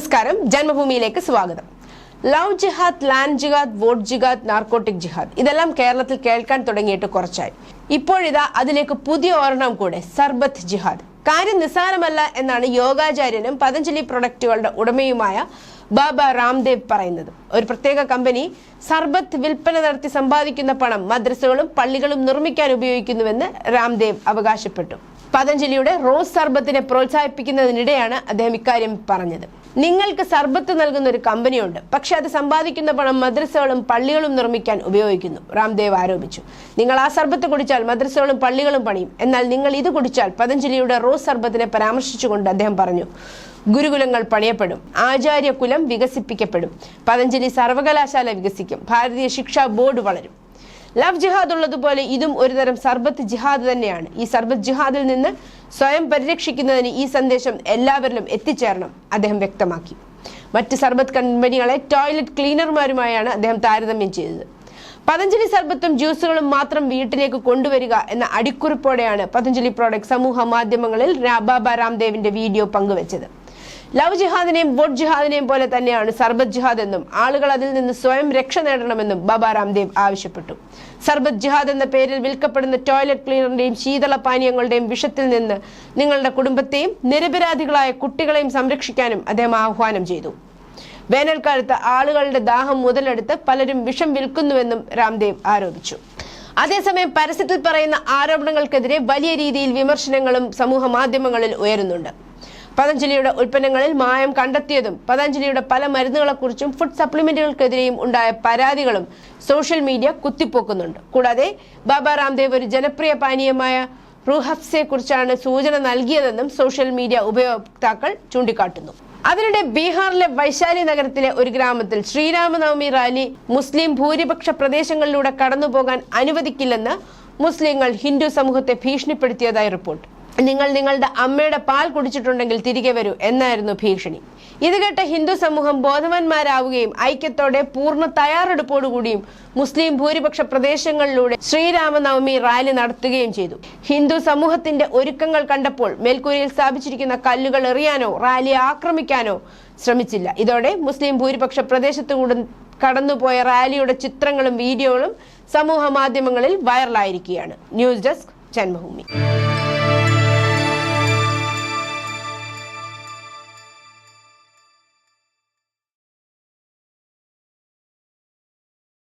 നമസ്കാരം. ജന്മഭൂമിയിലേക്ക് സ്വാഗതം. ലവ് ജിഹാദ് ലാൻഡ് ജിഹാദ് വോട്ട് ജിഹാദ് നാർക്കോട്ടിക് ജിഹാദ്. ഇതെല്ലാം കേരളത്തിൽ കേൾക്കാൻ തുടങ്ങിയിട്ട് കുറച്ചായി. ഇപ്പോഴിതാ അതിലേക്ക് പുതിയ ഒരെണ്ണം കൂടെ സർബത്ത് ജിഹാദ്. കാര്യം നിസ്സാരമല്ല എന്നാണ് യോഗാചാര്യനും പതഞ്ജലി പ്രൊഡക്റ്റുകളുടെ ഉടമയുമായ ബാബ രാംദേവ് പറയുന്നത്. ഒരു പ്രത്യേക കമ്പനി സർബത്ത് വിൽപ്പന നടത്തി സമ്പാദിക്കുന്ന പണം മദ്രസകളും പള്ളികളും നിർമ്മിക്കാൻ ഉപയോഗിക്കുന്നുവെന്ന് രാംദേവ് അവകാശപ്പെട്ടു. പതഞ്ജലിയുടെ റോസ് സർബത്തിനെ പ്രോത്സാഹിപ്പിക്കുന്നതിനിടെയാണ് അദ്ദേഹം ഇക്കാര്യം പറഞ്ഞത്. നിങ്ങൾക്ക് സർബത്ത് നൽകുന്ന ഒരു കമ്പനിയുണ്ട്. പക്ഷെ അത് സമ്പാദിക്കുന്ന പണം മദ്രസകളും പള്ളികളും നിർമ്മിക്കാൻ ഉപയോഗിക്കുന്നു. രാംദേവ് ആരോപിച്ചു. നിങ്ങൾ ആ സർബത്ത് കുടിച്ചാൽ മദ്രസകളും പള്ളികളും പണിയും. എന്നാൽ നിങ്ങൾ ഇത് കുടിച്ചാൽ പതഞ്ജലിയുടെ റോസ് സർബത്തിനെ പരാമർശിച്ചുകൊണ്ട് അദ്ദേഹം പറഞ്ഞു ഗുരുകുലങ്ങൾ പണിയപ്പെടും. ആചാര്യകുലം വികസിപ്പിക്കപ്പെടും. പതഞ്ജലി സർവകലാശാല വികസിക്കും. ഭാരതീയ ശിക്ഷാ ബോർഡ് വളരും. ലവ് ജിഹാദ് ഉള്ളതുപോലെ ഇതും ഒരുതരം സർബത്ത് ജിഹാദ് തന്നെയാണ്. ഈ സർബത്ത് ജിഹാദിൽ നിന്ന് സ്വയം പരിരക്ഷിക്കുന്നതിന് ഈ സന്ദേശം എല്ലാവരിലും എത്തിച്ചേരണം അദ്ദേഹം വ്യക്തമാക്കി. മറ്റ് സർബത്ത് കമ്പനികളെ ടോയ്ലറ്റ് ക്ലീനർമാരുമായാണ് അദ്ദേഹം താരതമ്യം ചെയ്തത്. പതഞ്ജലി സർബത്തും ജ്യൂസുകളും മാത്രം വീട്ടിലേക്ക് കൊണ്ടുവരിക എന്ന അടിക്കുറിപ്പോടെയാണ് പതഞ്ജലി പ്രോഡക്റ്റ് സമൂഹ മാധ്യമങ്ങളിൽ ബാബാ രാംദേവിന്റെ വീഡിയോ പങ്കുവച്ചത്. ലവ് ജിഹാദിനെയും വോട്ട് ജിഹാദിനെയും പോലെ തന്നെയാണ് സർബത് ജിഹാദ് എന്നും ആളുകൾ അതിൽ നിന്ന് സ്വയം രക്ഷ നേടണമെന്നും ബാബ രാംദേവ് ആവശ്യപ്പെട്ടു. സർബത് ജിഹാദ് എന്ന പേരിൽ വിൽക്കപ്പെടുന്ന ടോയ്ലറ്റ് ക്ലീനറിന്റെയും ശീതള പാനീയങ്ങളുടെയും വിഷത്തിൽ നിന്ന് നിങ്ങളുടെ കുടുംബത്തെയും നിരപരാധികളായ കുട്ടികളെയും സംരക്ഷിക്കാനും അദ്ദേഹം ആഹ്വാനം ചെയ്തു. വേനൽക്കാലത്ത് ആളുകളുടെ ദാഹം മുതലെടുത്ത് പലരും വിഷം വിൽക്കുന്നുവെന്നും രാംദേവ് ആരോപിച്ചു. അതേസമയം പരസ്യത്തിൽ പറയുന്ന ആരോപണങ്ങൾക്കെതിരെ വലിയ രീതിയിൽ വിമർശനങ്ങളും സമൂഹ മാധ്യമങ്ങളിൽ ഉയരുന്നുണ്ട്. പതഞ്ജലിയുടെ ഉൽപ്പന്നങ്ങളിൽ മായം കണ്ടെത്തിയതും പതഞ്ജലിയുടെ പല മരുന്നുകളെക്കുറിച്ചും ഫുഡ് സപ്ലിമെന്റുകൾക്കെതിരെയും ഉണ്ടായ പരാതികളും സോഷ്യൽ മീഡിയ കുത്തിപ്പോക്കുന്നുണ്ട്. കൂടാതെ ബാബ രാംദേവ് ഒരു ജനപ്രിയ പാനീയമായ റുഹബ്സെക്കുറിച്ചാണ് കുറിച്ചാണ് സൂചന നൽകിയതെന്നും സോഷ്യൽ മീഡിയ ഉപയോക്താക്കൾ ചൂണ്ടിക്കാട്ടുന്നു. അതിനിടെ ബീഹാറിലെ വൈശാലി നഗരത്തിലെ ഒരു ഗ്രാമത്തിൽ ശ്രീരാമനവമി റാലി മുസ്ലിം ഭൂരിപക്ഷ പ്രദേശങ്ങളിലൂടെ കടന്നുപോകാൻ അനുവദിക്കില്ലെന്ന് മുസ്ലിങ്ങൾ ഹിന്ദു സമൂഹത്തെ ഭീഷണിപ്പെടുത്തിയതായി റിപ്പോർട്ട് നിങ്ങൾ നിങ്ങളുടെ അമ്മയുടെ പാൽ കുടിച്ചിട്ടുണ്ടെങ്കിൽ തിരികെ വരൂ എന്നായിരുന്നു ഭീഷണി. ഇത് കേട്ട ഹിന്ദു സമൂഹം ബോധവന്മാരാവുകയും ഐക്യത്തോടെ പൂർണ തയ്യാറെടുപ്പോടുകൂടിയും മുസ്ലിം ഭൂരിപക്ഷ പ്രദേശങ്ങളിലൂടെ ശ്രീരാമനവമി റാലി നടത്തുകയും ചെയ്തു. ഹിന്ദു സമൂഹത്തിന്റെ ഒരുക്കങ്ങൾ കണ്ടപ്പോൾ മേൽക്കൂരയിൽ സ്ഥാപിച്ചിരിക്കുന്ന കല്ലുകൾ എറിയാനോ റാലിയെ ആക്രമിക്കാനോ ശ്രമിച്ചില്ല. ഇതോടെ മുസ്ലിം ഭൂരിപക്ഷ പ്രദേശത്തുകൂടെ കടന്നുപോയ റാലിയുടെ ചിത്രങ്ങളും വീഡിയോകളും സമൂഹ മാധ്യമങ്ങളിൽ വൈറലായിരിക്കുകയാണ്. News desk Janmabhumi.